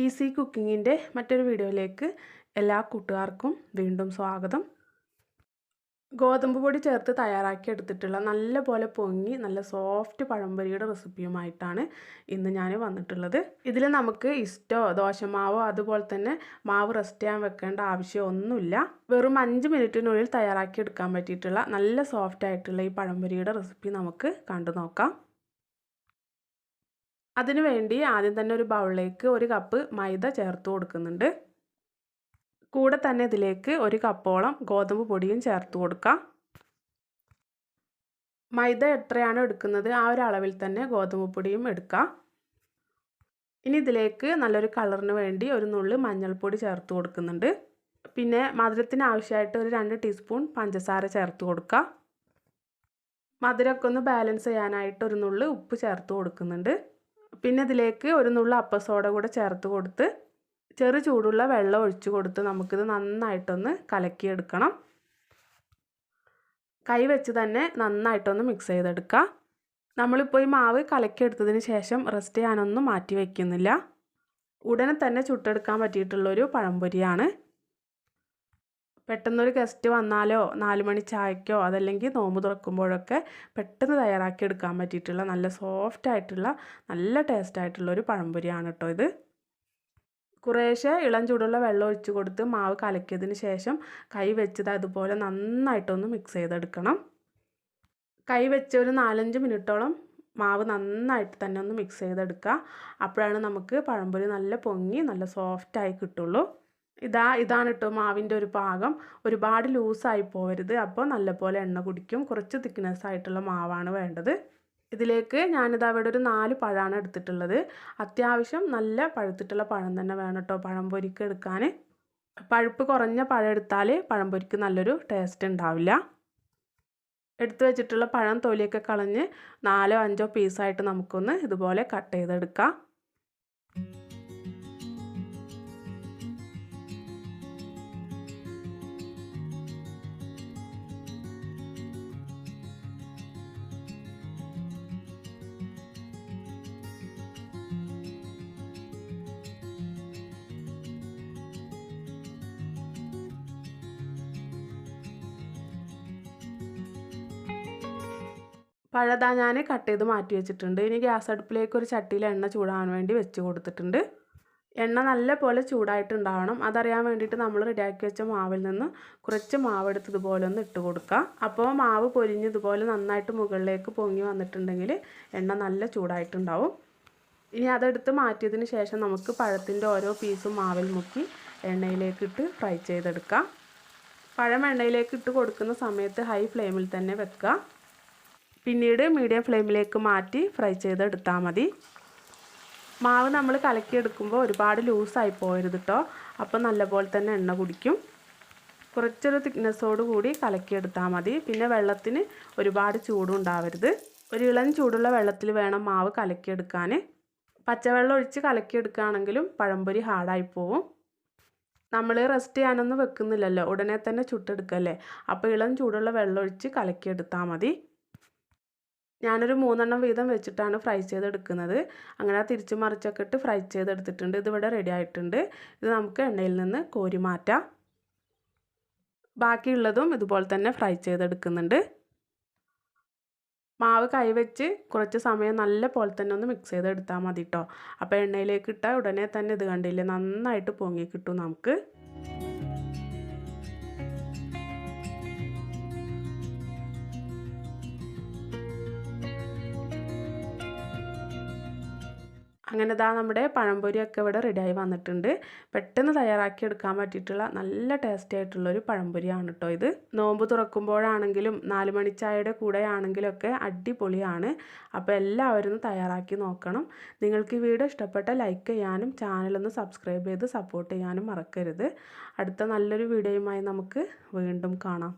Easy കുക്കിങ്ങിന്റെ മറ്റൊരു വീഡിയോയിലേക്ക് എല്ലാ കൂട്ടുകാർക്കും വീണ്ടും സ്വാഗതം. ഗോതമ്പ് പൊടി ചേർത്ത് തയ്യാറാക്കി എടുത്തിട്ടുള്ള നല്ല പോലെ പൊങ്ങി നല്ല സോഫ്റ്റ് പഴംപൊരിയുടെ റെസിപ്പിയുമായിട്ടാണ് ഇന്ന് ഞാൻ വന്നിട്ടുള്ളത്. ഇതിൽ നമുക്ക് ഇഷ്ടോ ദോശമാവോ അതുപോലെ തന്നെ മാവ് റെസ്റ്റ് ചെയ്യാൻ വെക്കേണ്ട ആവശ്യമൊന്നുമില്ല വെറും അഞ്ച് മിനിറ്റിനുള്ളിൽ തയ്യാറാക്കി എടുക്കാൻ പറ്റിയിട്ടുള്ള നല്ല സോഫ്റ്റ് ആയിട്ടുള്ള ഈ പഴംപൊരിയുടെ റെസിപ്പി നമുക്ക് കണ്ടു നോക്കാം. അതിനു വേണ്ടി ആദ്യം തന്നെ ഒരു ബൗളിലേക്ക് ഒരു കപ്പ് മൈദ ചേർത്ത് കൊടുക്കുന്നുണ്ട്. കൂടെ തന്നെ ഇതിലേക്ക് ഒരു കപ്പോളം ഗോതമ്പ് പൊടിയും ചേർത്ത് കൊടുക്കാം. മൈദ എത്രയാണോ എടുക്കുന്നത് ആ ഒരു അളവിൽ തന്നെ ഗോതമ്പ് പൊടിയും എടുക്കാം. ഇനി ഇതിലേക്ക് നല്ലൊരു കളറിന് വേണ്ടി ഒരു നുള്ളി മഞ്ഞൾപ്പൊടി ചേർത്ത് കൊടുക്കുന്നുണ്ട്. പിന്നെ മധുരത്തിന് ആവശ്യമായിട്ട് ഒരു രണ്ട് ടീസ്പൂൺ പഞ്ചസാര ചേർത്ത് കൊടുക്കുക മധുരമൊക്കെ ഒന്ന് ബാലൻസ് ചെയ്യാനായിട്ട് ഒരു നുള്ളി ഉപ്പ് ചേർത്ത് കൊടുക്കുന്നുണ്ട്. പിന്നെ ഇതിലേക്ക് ഒരു നുള്ള അപ്പസോഡ കൂടെ ചേർത്ത് കൊടുത്ത് ചെറു ചൂടുള്ള വെള്ളം ഒഴിച്ചു കൊടുത്ത് നമുക്കിത് നന്നായിട്ടൊന്ന് കലക്കിയെടുക്കണം. കൈ വെച്ച് തന്നെ നന്നായിട്ടൊന്ന് മിക്സ് ചെയ്തെടുക്കാം. നമ്മളിപ്പോൾ ഈ മാവ് കലക്കിയെടുത്തതിന് ശേഷം റെസ്റ്റ് ചെയ്യാനൊന്നും മാറ്റി വയ്ക്കുന്നില്ല ഉടനെ തന്നെ ചുട്ടെടുക്കാൻ പറ്റിയിട്ടുള്ളൊരു പഴംപൊരിയാണ്. പെട്ടെന്നൊരു ഗസ്റ്റ് വന്നാലോ നാല് മണി ചായക്കോ അതല്ലെങ്കിൽ നോമ്പ് തുറക്കുമ്പോഴൊക്കെ പെട്ടെന്ന് തയ്യാറാക്കി എടുക്കാൻ പറ്റിയിട്ടുള്ള നല്ല സോഫ്റ്റ് ആയിട്ടുള്ള നല്ല ടേസ്റ്റ് ആയിട്ടുള്ള ഒരു പഴംപൊരിയാണ് കേട്ടോ ഇത്. കുറേശ്ശെ ഇളം ചൂടുള്ള വെള്ളം ഒഴിച്ച് കൊടുത്ത് മാവ് കലക്കിയതിന് ശേഷം കൈ വെച്ചത് അതുപോലെ നന്നായിട്ടൊന്ന് മിക്സ് ചെയ്തെടുക്കണം. കൈ വെച്ച് ഒരു നാലഞ്ച് മിനിറ്റോളം മാവ് നന്നായിട്ട് തന്നെ ഒന്ന് മിക്സ് ചെയ്തെടുക്കുക. അപ്പോഴാണ് നമുക്ക് പഴംപൊരി നല്ല പൊങ്ങി നല്ല സോഫ്റ്റായി കിട്ടുള്ളൂ. ഇതാ ഇതാണ് കേട്ടോ മാവിന്റെ ഒരു പാകം. ഒരുപാട് ലൂസായി പോകരുത് അപ്പോൾ നല്ലപോലെ എണ്ണ കുടിക്കും. കുറച്ച് തിക്നെസ് ആയിട്ടുള്ള മാവാണ് വേണ്ടത്. ഇതിലേക്ക് ഞാനിതാ അവിടെ ഒരു നാല് പഴമാണ് എടുത്തിട്ടുള്ളത്. അത്യാവശ്യം നല്ല പഴുത്തിട്ടുള്ള പഴം തന്നെ വേണം കേട്ടോ പഴം പൊരിക്ക് എടുക്കാൻ. പഴുപ്പ് കുറഞ്ഞ പഴം എടുത്താൽ പഴം പൊരിക്ക് നല്ലൊരു ടേസ്റ്റ് ഉണ്ടാവില്ല. എടുത്തു വെച്ചിട്ടുള്ള പഴം തൊലിയൊക്കെ കളഞ്ഞ് നാലോ അഞ്ചോ പീസായിട്ട് നമുക്കൊന്ന് ഇതുപോലെ കട്ട് ചെയ്തെടുക്കാം. പഴതാ ഞാൻ കട്ട് ചെയ്ത് മാറ്റി വെച്ചിട്ടുണ്ട്. ഇനി ഗ്യാസ് അടുപ്പിലേക്ക് ഒരു ചട്ടിയിൽ എണ്ണ ചൂടാൻ വേണ്ടി വെച്ച് കൊടുത്തിട്ടുണ്ട്. എണ്ണ നല്ല പോലെ ചൂടായിട്ടുണ്ടാവണം. അതറിയാൻ വേണ്ടിയിട്ട് നമ്മൾ റെഡിയാക്കി വെച്ച മാവിൽ നിന്ന് കുറച്ച് മാവ് എടുത്ത് ഇതുപോലെ ഒന്ന് ഇട്ട് കൊടുക്കുക അപ്പോൾ മാവ് പൊരിഞ്ഞ് ഇതുപോലെ നന്നായിട്ട് മുകളിലേക്ക് പൊങ്ങി വന്നിട്ടുണ്ടെങ്കിൽ എണ്ണ നല്ല ചൂടായിട്ടുണ്ടാവും. ഇനി അതെടുത്ത് മാറ്റിയതിന് ശേഷം നമുക്ക് പഴത്തിന്റെ ഓരോ പീസും മാവിൽ മുക്കി എണ്ണയിലേക്കിട്ട് ഫ്രൈ ചെയ്തെടുക്കാം. പഴം എണ്ണയിലേക്ക് ഇട്ട് കൊടുക്കുന്ന സമയത്ത് ഹൈ ഫ്ലെയിമിൽ തന്നെ വെക്കുക. പിന്നീട് മീഡിയം ഫ്ലെയിമിലേക്ക് മാറ്റി ഫ്രൈ ചെയ്തെടുത്താൽ മതി. മാവ് നമ്മൾ കലക്കിയെടുക്കുമ്പോൾ ഒരുപാട് ലൂസായി പോയരുത് കേട്ടോ അപ്പോൾ നല്ലപോലെ തന്നെ എണ്ണ കുടിക്കും. കുറച്ചൊരു തിക്നെസ്സോട് കൂടി കലക്കിയെടുത്താൽ മതി. പിന്നെ വെള്ളത്തിന് ഒരുപാട് ചൂടും ഉണ്ടാവരുത്. ഒരു ഇളം ചൂടുള്ള വെള്ളത്തിൽ വേണം മാവ് കലക്കിയെടുക്കാൻ. പച്ചവെള്ളം ഒഴിച്ച് കലക്കിയെടുക്കുകയാണെങ്കിലും പഴംപൊരി ഹാർഡായി പോവും. നമ്മൾ റെസ്റ്റ് ചെയ്യാനൊന്നും വെക്കുന്നില്ലല്ലോ. ഉടനെ തന്നെ ചുട്ടെടുക്കല്ലേ? അപ്പോൾ ഇളം ചൂടുള്ള വെള്ളം ഒഴിച്ച് കലക്കിയെടുത്താൽ മതി. ഞാനൊരു മൂന്നെണ്ണം വീതം വെച്ചിട്ടാണ് ഫ്രൈ ചെയ്തെടുക്കുന്നത്. അങ്ങനെ തിരിച്ച് മറിച്ചൊക്കെ ഇട്ട് ഫ്രൈ ചെയ്തെടുത്തിട്ടുണ്ട്. ഇതിവിടെ റെഡി ആയിട്ടുണ്ട്. ഇത് നമുക്ക് എണ്ണയിൽ നിന്ന് കോരി മാറ്റാം. ബാക്കിയുള്ളതും ഇതുപോലെ തന്നെ ഫ്രൈ ചെയ്തെടുക്കുന്നുണ്ട്. മാവ് കൈവച്ച് കുറച്ച് സമയം നല്ല പോലെ തന്നെ ഒന്ന് മിക്സ് ചെയ്തെടുത്താൽ മതി കേട്ടോ അപ്പോൾ എണ്ണയിലേക്ക് ഇട്ടാൽ ഉടനെ തന്നെ ഇത് കണ്ടില്ലേ? നന്നായിട്ട് പൊങ്ങി കിട്ടും നമുക്ക്. അങ്ങനെ ഇതാ നമ്മുടെ പഴംപൊരിയൊക്കെ ഇവിടെ റെഡിയായി വന്നിട്ടുണ്ട്. പെട്ടെന്ന് തയ്യാറാക്കി എടുക്കാൻ പറ്റിയിട്ടുള്ള നല്ല ടേസ്റ്റി ആയിട്ടുള്ളൊരു പഴംപൊരിയാണ് കേട്ടോ ഇത്. നോമ്പ് തുറക്കുമ്പോഴാണെങ്കിലും നാല് മണിച്ചായയുടെ കൂടെയാണെങ്കിലും ഒക്കെ അടിപൊളിയാണ്. അപ്പോൾ എല്ലാവരും ഒന്ന് തയ്യാറാക്കി നോക്കണം. നിങ്ങൾക്ക് ഈ വീഡിയോ ഇഷ്ടപ്പെട്ട ലൈക്ക് ചെയ്യാനും ചാനലൊന്ന് സബ്സ്ക്രൈബ് ചെയ്ത് സപ്പോർട്ട് ചെയ്യാനും മറക്കരുത്. അടുത്ത നല്ലൊരു വീഡിയോയുമായി നമുക്ക് വീണ്ടും കാണാം.